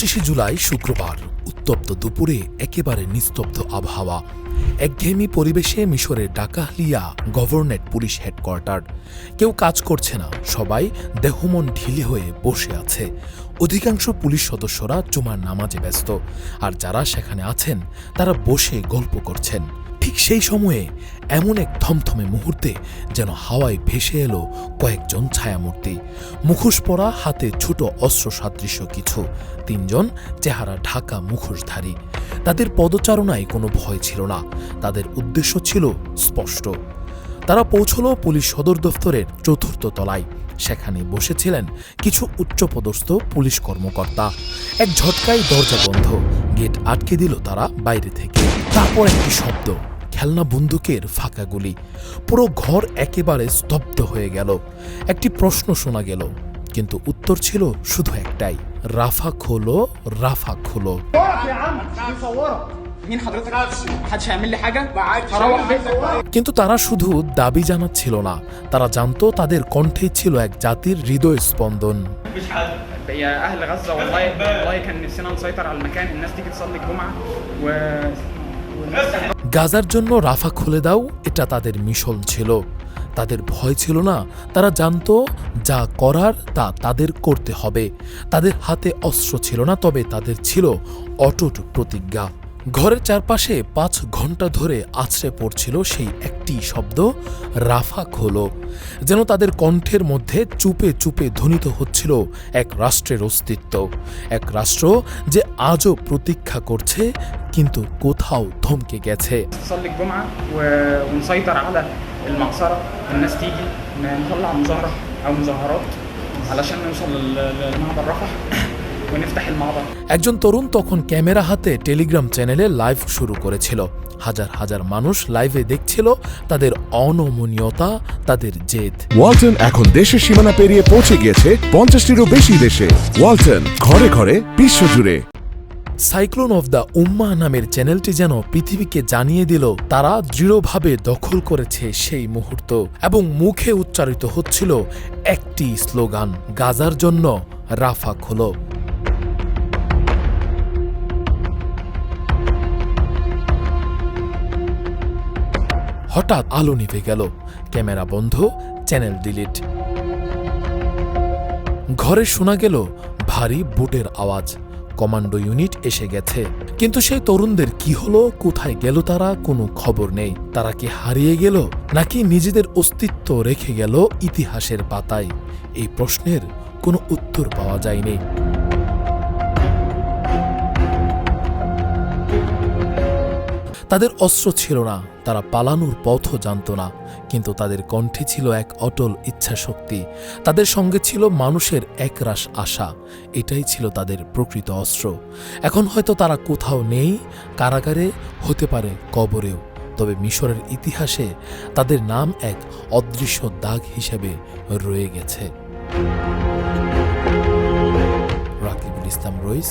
পঁচিশে জুলাই শুক্রবার উত্তপ্ত দুপুরে একেবারে নিস্তব্ধ আবহাওয়া। একঘেয়েমি পরিবেশে মিশরের ডাকাহলিয়া গভর্নেট পুলিশ হেডকোয়ার্টার। কেউ কাজ করছে না, সবাই দেহমন ঢিলে হয়ে বসে আছে। অধিকাংশ পুলিশ সদস্যরা জুমার নামাজে ব্যস্ত, আর যারা সেখানে আছেন, তারা বসে গল্প করছেন। ঠিক সেই সময়ে এমন এক থমথমে মুহূর্তে যেন হাওয়ায় ভেসে এলো কয়েকজন ছায়ামূর্তি। মুখোশ পরা, হাতে ছোট অস্ত্র সাদৃশ্য কিছু। তিনজন, চেহারা ঢাকা মুখোশধারী। তাদের পদচারণায় কোনো ভয় ছিল না। তাদের উদ্দেশ্য ছিল স্পষ্ট। তারা পৌঁছল পুলিশ সদর দফতরের চতুর্থ তলায়। সেখানে বসেছিলেন কিছু উচ্চপদস্থ পুলিশ কর্মকর্তা। এক ঝটকায় দরজা বন্ধ। গেট আটকে দিল তারা বাইরে থেকে। তারপর একটি শব্দ খেলনা বন্দুকের ফাঁকা গুলি পুরো ঘর একেবারে স্তব্ধ হয়ে গেল একটি প্রশ্ন শোনা গেল কিন্তু উত্তর ছিল শুধু একটাই রাফা খোলো রাফা খোলো صورك يا عم بيصورك مين حضرتك؟ محدش هيعمل لي حاجة؟ هروح بيتك কিন্তু তারা শুধু দাবি জানাচ্ছিল না তারা জানতো তাদের কণ্ঠে ছিল এক জাতির হৃদয় স্পন্দন يا أهل غزة والله والله كان نفسنا نسيطر على المكان الناس تيجي تصلي الجمعة و والناس গাজার জন্য রাফা খুলে দাও, এটা তাদের মিশন ছিল। তাদের ভয় ছিল না, তারা জানত যা করার তা তাদের করতে হবে। তাদের হাতে অস্ত্র ছিল না, তবে তাদের ছিল অটুট প্রতিজ্ঞা। ঘরের চারপাশে পাঁচ ঘন্টা ধরে আছড়ে পড়ছিল সেই একটি শব্দ রাফা খোলো যেন তাদের কণ্ঠের মধ্যে চুপে চুপে ধ্বনিত হচ্ছিল এক রাষ্ট্রের অস্তিত্ব এক রাষ্ট্র যে আজও প্রতীক্ষা করছে কিন্তু কোথাও থমকে গেছে تصلي الجمعة و- ونسيطر على المعصرة الناس تيجي نطلع مظاهرة أو مظاهرات علشان نوصل لل- للمعبر رفح ونفتح المعبر একজন তরুণ তখন ক্যামেরা হাতে টেলিগ্রাম চ্যানেলে লাইভ শুরু করেছিল। হাজার হাজার মানুষ লাইভে দেখছিল তাদের অনমনীয়তা তাদের জেদ। ওয়ালটন এখন দেশের সীমানা পেরিয়ে পৌঁছে গিয়েছে পঞ্চাশটিরও বেশি দেশে। ওয়ালটন ঘরে ঘরে বিশ্বজুড়ে সাইক্লোন অফ দ্য উম্মা নামের চ্যানেলটি যেন পৃথিবীকে জানিয়ে দিল তারা দৃঢ়ভাবে দখল করেছে সেই মুহূর্ত এবং মুখে উচ্চারিত হচ্ছিল একটি স্লোগান গাজার জন্য রাফা খোলো। হঠাৎ আলো নিভে গেল। ক্যামেরা বন্ধ, চ্যানেল ডিলিট। ঘরে শোনা গেল ভারী বুটের আওয়াজ। কমান্ডো ইউনিট এসে গেছে। কিন্তু সেই তরুণদের কি হলো, কোথায় গেল তারা কোনো খবর নেই। তারা কি হারিয়ে গেল, নাকি নিজেদের অস্তিত্ব রেখে গেল ইতিহাসের পাতায়? এই প্রশ্নের কোনো উত্তর পাওয়া যায়নি। তাদের অস্ত্র ছিল না, তারা পালানোর পথও জানত না, কিন্তু তাদের কণ্ঠে ছিল এক অটল ইচ্ছাশক্তি। তাদের সঙ্গে ছিল মানুষের একরাশ আশা, এটাই ছিল তাদের প্রকৃত অস্ত্র। এখন হয়তো তারা কোথাও নেই, কারাগারে হতে পারে কবরেও, তবে মিশরের ইতিহাসে তাদের নাম এক অদৃশ্য দাগ হিসেবে রয়ে গেছে। Rakibul Islam Rais